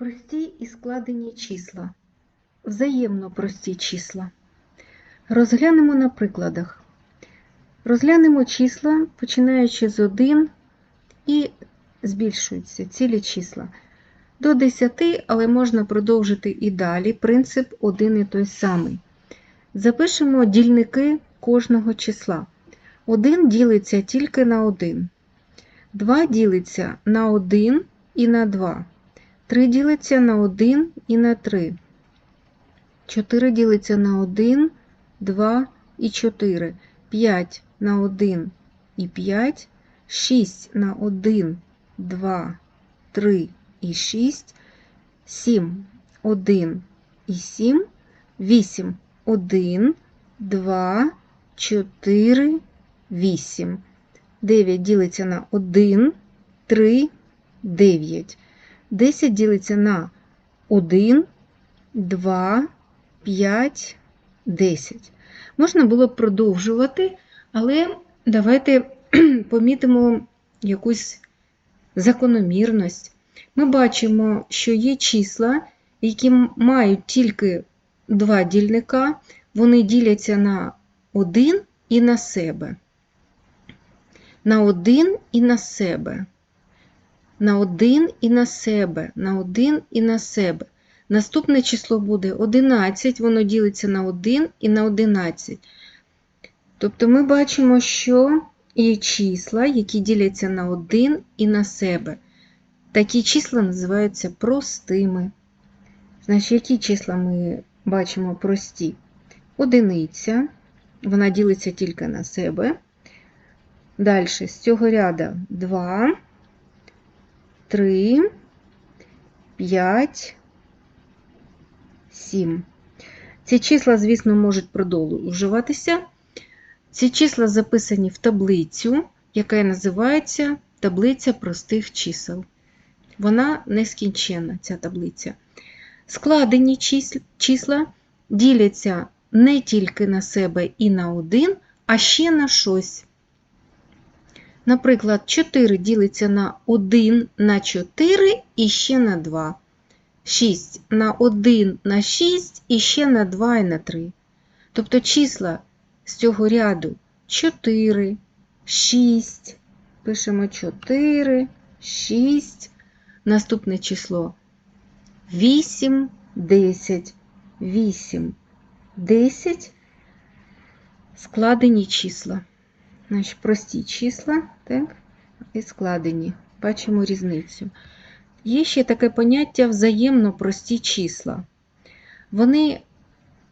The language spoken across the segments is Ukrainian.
Прості і складені числа. Взаємно прості числа. Розглянемо на прикладах. Розглянемо числа, починаючи з 1 і збільшуються цілі числа. До 10, але можна продовжити і далі. Принцип один і той самий. Запишемо дільники кожного числа. 1 ділиться тільки на 1. 2 ділиться на 1 і на 2. 3 ділиться на 1 і на 3. 4 ділиться на 1, 2 і 4. 5 на 1 і 5. 6 на 1, 2, 3 і 6. 7, 1 і 7. 8, 1, 2, 4, 8. 9 ділиться на 1, 3, 9. 10 ділиться на 1, 2, 5, 10. Можна було б продовжувати, але давайте помітимо якусь закономірність. Ми бачимо, що є числа, які мають тільки два дільника, вони діляться на 1 і на себе. На 1 і на себе на 1 і на себе, на 1 і на себе. Наступне число буде 11, воно ділиться на 1 і на 11. Тобто ми бачимо, що є числа, які діляться на 1 і на себе. Такі числа називаються простими. Значить, які числа ми бачимо прості? Одиниця, вона ділиться тільки на себе. Далі з цього ряда 2. 3, 5, 7. Ці числа, звісно, можуть продовжуватися. Ці числа записані в таблицю, яка називається таблиця простих чисел. Вона нескінченна, ця таблиця. Складені числа діляться не тільки на себе і на один, а ще на щось. Наприклад, 4 ділиться на 1 на 4 і ще на 2. 6 на 1 на 6 і ще на 2 і на 3. Тобто числа з цього ряду 4, 6, пишемо 4, 6, наступне число 8, 10, 8, 10, складені числа. Значить, прості числа так, і складені. Бачимо різницю. Є ще таке поняття взаємно прості числа. Вони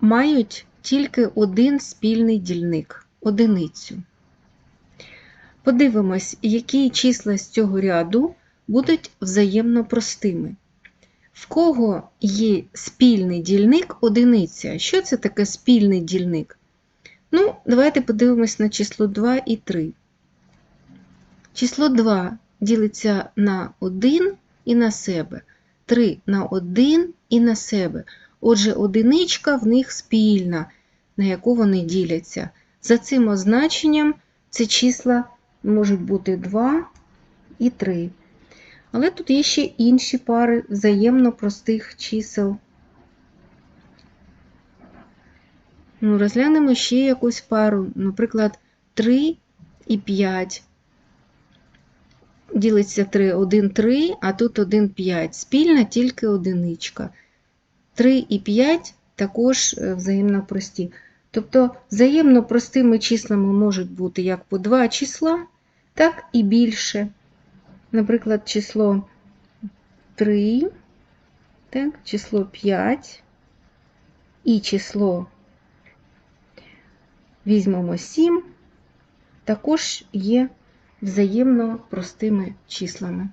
мають тільки один спільний дільник одиницю. Подивимось, які числа з цього ряду будуть взаємно простими. В кого є спільний дільник одиниця? Що це таке спільний дільник? Ну, давайте подивимось на число 2 і 3. Число 2 ділиться на 1 і на себе, 3 на 1 і на себе. Отже, одиничка в них спільна, на яку вони діляться. За цим означенням ці числа можуть бути 2 і 3. Але тут є ще інші пари взаємно простих чисел. Ну, Розглянемо ще якусь пару, наприклад, 3 і 5. Ділиться 3, 1, 3, а тут 1, 5. Спільна тільки одиничка. 3 і 5 також е, взаємно прості. Тобто, взаємно простими числами можуть бути як по 2 числа, так і більше. Наприклад, число 3, так, число 5 і число візьмемо 7, також є взаємно простими числами.